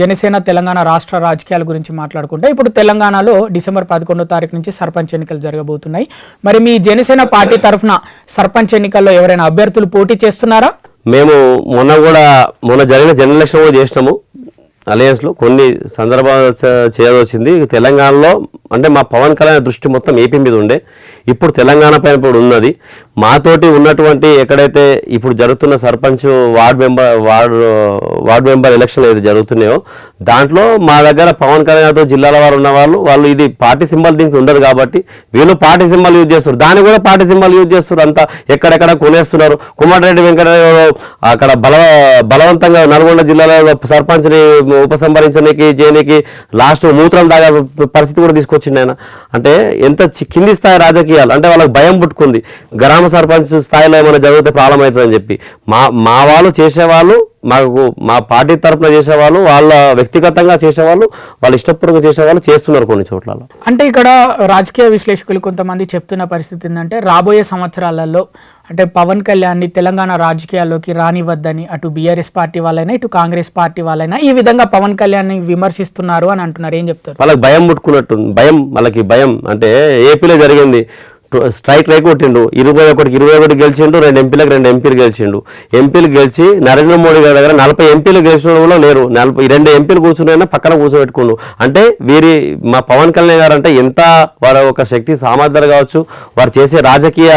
జనసేన తెలంగాణ రాష్ట్ర రాజకీయాల గురించి మాట్లాడుకుంటే ఇప్పుడు తెలంగాణలో డిసెంబర్ పదకొండో తారీఖు నుంచి సర్పంచ్ ఎన్నికలు జరగబోతున్నాయి. మరి మీ జనసేన పార్టీ తరఫున సర్పంచ్ ఎన్నికల్లో ఎవరైనా అభ్యర్థులు పోటీ చేస్తున్నారా? మేము మొన్న కూడా మొన్న జరిగిన జనరల్ ఎలక్షన్ కూడా చేసినాము. కొన్ని సందర్భాలు చేయవలసింది తెలంగాణలో అంటే మా పవన్ కళ్యాణ్ దృష్టి మొత్తం ఏపీ మీద ఉండే. ఇప్పుడు తెలంగాణ పైన కూడా ఉన్నది. మాతోటి ఉన్నటువంటి ఎక్కడైతే ఇప్పుడు జరుగుతున్న sarpanch ward member ward ward member election ఏదైతే జరుగుతున్నాయో దాంట్లో మా దగ్గర పవన్ కళ్యాణ్తో జిల్లాల వారు ఉన్న వాళ్ళు వాళ్ళు ఇది పార్టీ సింబల్ థింగ్స్ ఉండదు కాబట్టి వీళ్ళు పార్టీ సింబల్ యూజ్ చేస్తారు. దాన్ని కూడా పార్టీ సింబల్ యూజ్ చేస్తారు. అంతా ఎక్కడెక్కడ కొనేస్తున్నారు. కుమారెడ్డి వెంకటరావు అక్కడ బల బలవంతంగా నల్గొండ జిల్లాలో సర్పంచ్ని ఉపసంహరించడానికి చేయడానికి లాస్ట్ మూత్రం దాగా పరిస్థితి కూడా వచ్చింది ఆయన. అంటే ఎంత చి- కింది స్థాయి రాజకీయాలు అంటే వాళ్ళకి భయం పుట్టుకుంది. గ్రామ సర్పంచ్ స్థాయిలో ఏమైనా జరిగితే ప్రాబ్లం అవుతుందని చెప్పి. మా మా వాళ్ళు చేసేవాళ్ళు మాకు మా పార్టీ తరపున చేసేవాళ్ళు వాళ్ళ వ్యక్తిగతంగా చేసేవాళ్ళు వాళ్ళ ఇష్టపూర్వకంగా చేసేవాళ్ళు చేస్తున్నారు కొన్ని చోట్ల అంటే ఇక్కడ రాజకీయ విశ్లేషకులు కొంతమంది చెప్తున్న పరిస్థితి ఏంటంటే రాబోయే సంవత్సరాలలో అంటే పవన్ కళ్యాణ్ని తెలంగాణ రాజకీయాల్లోకి రానివద్దని అటు బీఆర్ఎస్ పార్టీ వాళ్ళైనా ఇటు కాంగ్రెస్ పార్టీ వాళ్ళైనా ఈ విధంగా పవన్ కళ్యాణ్ని విమర్శిస్తున్నారు అని అంటున్నారు. ఏం చెప్తారు? వాళ్ళకి భయం పుట్టుకున్నట్టు భయం వాళ్ళకి భయం అంటే ఏపీలో జరిగింది. స్ట్రైక్ రేక్ కొట్టిండు. ఇరవై ఒకటికి ఇరవై ఒకటి గెలిచిండు రెండు ఎంపీలకు రెండు ఎంపీలు గెలిచిండు. ఎంపీలు గెలిచి నరేంద్ర మోడీ గారి దగ్గర నలభై ఎంపీలు గెలిచిన లేరు. నలభై రెండు ఎంపీలు కూర్చున్నా పక్కన కూర్చోబెట్టుకుండు. అంటే వీరి మా పవన్ కళ్యాణ్ గారు అంటే ఎంత వారి ఒక శక్తి సామర్థ్యాలు కావచ్చు వారు చేసే రాజకీయ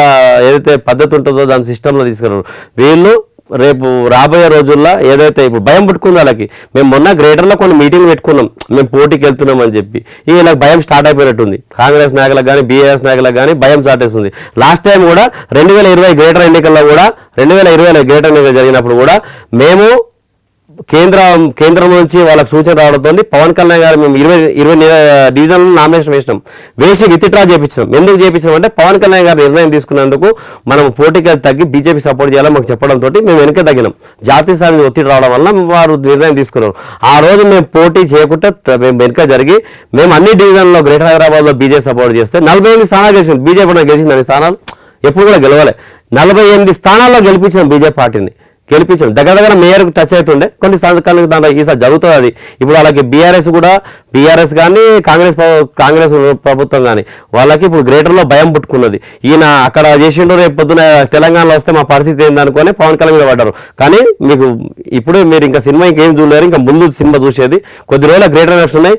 ఏదైతే పద్ధతి ఉంటుందో దాని సిస్టంలో తీసుకురారు వీళ్ళు రేపు రాబోయే రోజుల్లో ఏదైతే ఇప్పుడు భయం పుట్టుకుంది వాళ్ళకి మేము మొన్న గ్రేటర్లో కొన్ని మీటింగ్లు పెట్టుకున్నాం మేము పోటీకి వెళ్తున్నాం అని చెప్పి. ఈ వీళ్ళకి భయం స్టార్ట్ అయిపోయినట్టుంది. కాంగ్రెస్ నాయకులకు కానీ బీఆర్ఎస్ నాయకులకు కానీ భయం స్టార్ట్ అవుతుంది లాస్ట్ టైం కూడా రెండు వేల ఇరవై గ్రేటర్ ఎన్నికల్లో కూడా రెండు వేల ఇరవై గ్రేటర్ ఎన్నికలు జరిగినప్పుడు కూడా మేము కేంద్రం కేంద్రం నుంచి వాళ్ళకి సూచన రావడంతో పవన్ కళ్యాణ్ గారు మేము ఇరవై ఇరవై డివిజన్లు నామినేషన్ వేసినాం. వేసి విత్డ్రా చేపించినాం. ఎందుకు చేపించినాం అంటే పవన్ కళ్యాణ్ గారు నిర్ణయం తీసుకున్నందుకు మనం పోటీకి తగ్గి బీజేపీ సపోర్ట్ చేయాలని మాకు చెప్పడంతో మేము వెనక తగ్గినాం. జాతీయ స్థాయి ఒత్తిడి రావడం వల్ల వారు నిర్ణయం తీసుకున్నారు. ఆ రోజు మేము పోటీ చేయకుండా మేము వెనక జరిగి మేము అన్ని డివిజన్లో గ్రేటర్ హైదరాబాద్లో బీజేపీ సపోర్ట్ చేస్తే నలభై ఎనిమిది స్థానాలు గెలిచింది. బీజేపీ గెలిచింది అన్ని స్థానాలు ఎప్పుడు కూడా గెలవలే. నలభై ఎనిమిది స్థానాల్లో గెలిపించాం బీజేపీ పార్టీని. గెలిపించాం దగ్గర దగ్గర మేయర్కు టచ్ అవుతుండే కొన్ని స్థానికాలకు దాంట్లో ఈసారి జరుగుతుంది అది. ఇప్పుడు వాళ్ళకి బీఆర్ఎస్ కూడా బీఆర్ఎస్ కానీ కాంగ్రెస్ కాంగ్రెస్ ప్రభుత్వం కానీ వాళ్ళకి ఇప్పుడు గ్రేటర్లో భయం పుట్టుకున్నది. ఈయన అక్కడ చేసిండో రేపు పొద్దున తెలంగాణలో వస్తే మా పరిస్థితి ఏందనుకొని పవన్ కళ్యాణ్ మీద పడ్డారు. కానీ మీకు ఇప్పుడు మీరు ఇంకా సినిమా ఇంకేం చూడలేరు. ఇంకా ముందు సినిమా చూసేది కొద్ది రోజుల గ్రేటర్ ఎలక్షన్ ఉన్నాయి.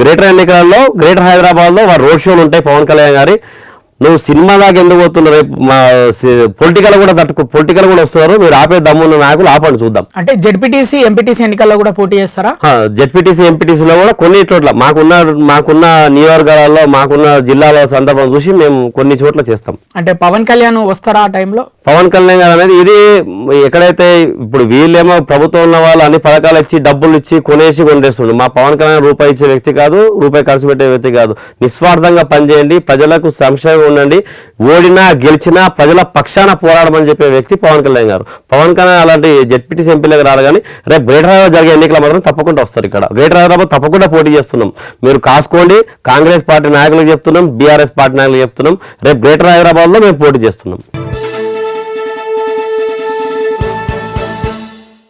గ్రేటర్ ఎన్నికలలో గ్రేటర్ హైదరాబాద్లో వారు రోడ్ షోలు ఉంటాయి పవన్ కళ్యాణ్ గారి. నువ్వు సినిమా దాకా ఎందుకు పోతున్నావు? రేపు మా పొలిటికల్ కూడా తట్టుకో పొలిటికల్ కూడా వస్తున్నారు. మీరు ఆపే దమ్మున్న నాయకులు ఆపండి చూద్దాం. అంటే జెడ్పీటీసీ ఎంపీటీసీ ఎన్నికల్లో కూడా పోటీ చేస్తారా? జెడ్పీటీసీ ఎంపీటీసీలో కూడా కొన్ని చోట్ల మాకున్న మాకున్న నియోజకవర్గాలలో మాకున్న జిల్లాల సందర్భం చూసి మేము కొన్ని చోట్ల చేస్తాం. అంటే పవన్ కళ్యాణ్ వస్తారా ఆ టైంలో? పవన్ కళ్యాణ్ గారు అనేది ఇది ఎక్కడైతే ఇప్పుడు వీళ్ళేమో ప్రభుత్వం ఉన్న వాళ్ళు అన్ని పథకాలు ఇచ్చి డబ్బులు ఇచ్చి కొనేసి కొనేస్తుండ్రు మా పవన్ కళ్యాణ్ రూపాయి ఇచ్చే వ్యక్తి కాదు రూపాయి ఖర్చు పెట్టే వ్యక్తి కాదు. నిస్వార్థంగా పనిచేయండి. ప్రజలకు సంక్షేమం ఉండండి. ఓడినా గెలిచినా ప్రజల పక్షాన పోరాడమని చెప్పే వ్యక్తి పవన్ కళ్యాణ్ గారు. పవన్ కళ్యాణ్ అలాంటి జెడ్పీటీసీ ఎంపీలకు రాడు కానీ రేపు గ్రేటర్ హైదరాబాద్ జరిగే ఎన్నికలు మాత్రం తప్పకుండా వస్తారు ఇక్కడ. గ్రేటర్ హైదరాబాద్ తప్పకుండా పోటీ చేస్తున్నాం. మీరు కాసుకోండి. కాంగ్రెస్ పార్టీ నాయకులకు చెప్తున్నాం. బీఆర్ఎస్ పార్టీ నాయకులకు చెప్తున్నాం. రేపు గ్రేటర్ హైదరాబాద్లో మేము పోటీ చేస్తున్నాం.